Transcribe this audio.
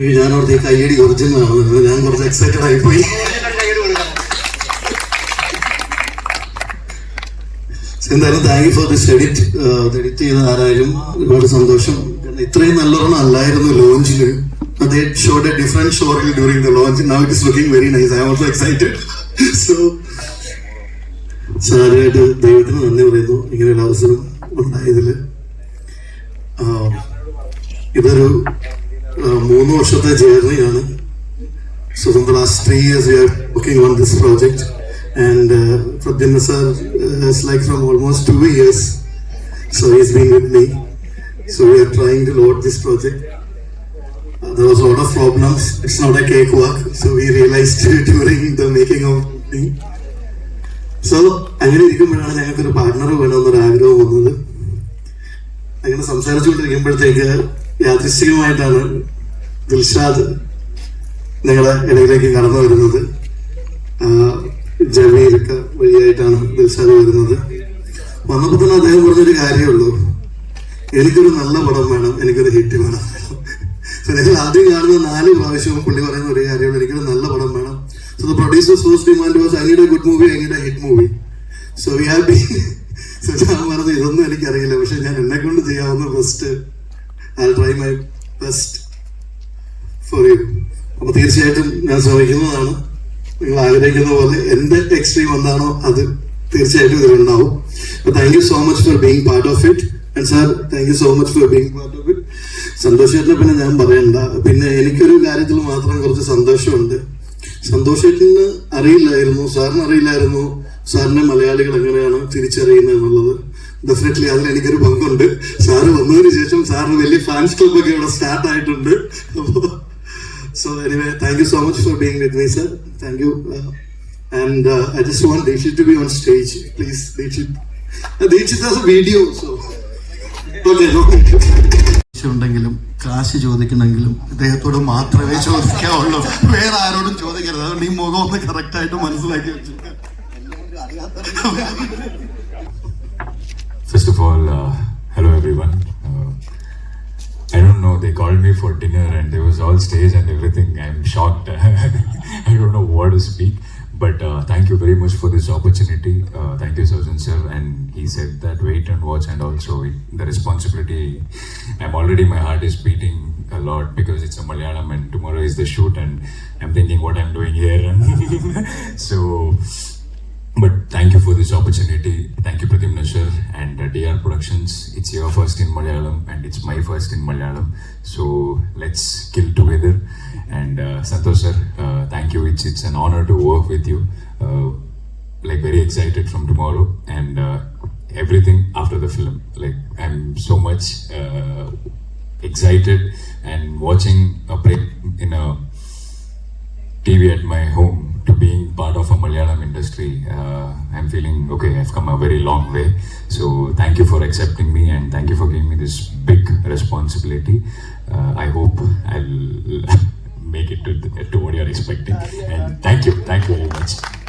ഞാൻ ഓർത്ത് ഈ കയ്യടി ഞാൻ കുറച്ച് എക്സൈറ്റഡ് ആയിപ്പോയി. എന്തായാലും thank you for this edit edit ചെയ്ത ആരായാലും ഒരുപാട് സന്തോഷം. ഇത്രയും നല്ലൊരെണ്ണം അല്ലായിരുന്നു ലോഞ്ചിൽ അതേ showed a different ഷോറിൽ during the launch now it is looking very nice I also excited so സാറായിട്ട് ദൈവത്തിന് നന്ദി പറയുന്നു. ഇങ്ങനെയുള്ള അവസരം ഉണ്ടായതിൽ ഇതൊരു മൂന്ന് വർഷത്തെ ജേർണിയാണ് So from the last three years, we are working on this project, and uh, Pradyumna sir uh, is like from almost two years. So he's been with me. So we are trying to load this project. Uh, there was a lot of problems. It's not a cake cakewalk. So we realized during the making of the so അങ്ങനെ ഇരിക്കുമ്പോഴാണ് ഞങ്ങൾക്കൊരു partner വേണമെന്നൊരു ആഗ്രഹം വന്നത് അങ്ങനെ സംസാരിച്ചുകൊണ്ടിരിക്കുമ്പോഴത്തേക്ക് യാദൃശ്ചികമായിട്ടാണ് ദിൽഷാദ് നിങ്ങളെ ഇടയിലേക്ക് കടന്നു വരുന്നത്. ജമീലൊക്കെ വഴിയായിട്ടാണ് ദിൽഷാദ് വരുന്നത്. വന്നപ്പോൾ തന്നെ അദ്ദേഹം പറഞ്ഞൊരു കാര്യമുള്ളൂ എനിക്കൊരു നല്ല പടം വേണം എനിക്കൊരു ഹിറ്റ് വേണം. നിങ്ങൾ ആദ്യം കാണുന്ന നാല് പ്രാവശ്യം പുള്ളി പറയുന്ന ഒരു കാര്യമുള്ളൂ എനിക്കൊരു നല്ല പടം വേണം. So the producers first demand was I good movie a hit movie so we have been so ഞാൻ ഇതൊന്നും എനിക്കറിയില്ല പക്ഷെ ഞാൻ എന്നെ കൊണ്ട് ചെയ്യാവുന്ന best I try my best for you അപ്പൊ തീർച്ചയായിട്ടും ഞാൻ ശ്രമിക്കുന്നതാണ്. നിങ്ങൾ ആഗ്രഹിക്കുന്ന പോലെ എന്റെ എക്സ്ട്രീം എന്താണോ അത് തീർച്ചയായിട്ടും ഇതിലുണ്ടാവും thank you so much for being part of it sir thank you so much for being part of it സന്തോഷേട്ടനെ പിന്നെ ഞാൻ പറയണ്ട. പിന്നെ എനിക്കൊരു കാര്യത്തിൽ മാത്രം കുറച്ച് സന്തോഷമുണ്ട്. സന്തോഷേട്ടന് അറിയില്ലായിരുന്നു. സാറിന് അറിയില്ലായിരുന്നു. സാറിനെ മലയാളികൾ എങ്ങനെയാണ് തിരിച്ചറിയുന്നത് എന്നുള്ളത്. ഡെഫിനറ്റ്ലി അതിൽ എനിക്കൊരു പങ്കുണ്ട് സാറ് വന്നതിന് ശേഷം സാറിന് വലിയ ഫാൻസ് ക്ലബ് ഒക്കെ ഇവിടെ സ്റ്റാർട്ട് ആയിട്ടുണ്ട് അപ്പോൾ So anyway, thank you so much for being with me, sir. Thank you. I and want I just want on stage be on stage, please. Dixit. Dixit has a video, so. Okay, okay. ഉണ്ടെങ്കിലും കാശ് ചോദിക്കണമെങ്കിലും ഇദ്ദേഹത്തോട് മാത്രമേ ചോദിക്കാവുള്ളൂ വേറെ ആരോടും ചോദിക്കരുത് അതുകൊണ്ട് ഈ മുഖം ഒന്ന് കറക്റ്റ് ആയിട്ട് മനസ്സിലാക്കി വെച്ചു First of all, uh, hello everyone. Uh, I don't know, they called me for dinner and there was all stage and everything. I'm shocked. I don't know what to speak. But uh, thank you very much for this opportunity. Uh, thank you, Surgeon sir. And he said that wait and watch, and also the responsibility. I'm already, my heart is beating a lot because it's a Malayalam and tomorrow is the shoot, and I'm thinking what I'm doing here. so, but thank you for this opportunity. Thank you, Pradyumna sir and uh, DR Productions. It's your first in Malayalam and it's my first in Malayalam. So let's kill together. And uh, Santosh sir, uh, thank you. It's it's an honor to work with you. Uh, like very excited from tomorrow and uh, everything after the film. Like I'm so much uh, excited and watching a break in a TV at my home to being part of a Malayalam industry. Uh, I'm feeling okay, I've come a very long way. So, thank you for accepting me and thank you for giving me this big responsibility. Uh, I hope I'll make it to, to what you're expecting. And thank you, thank you very much.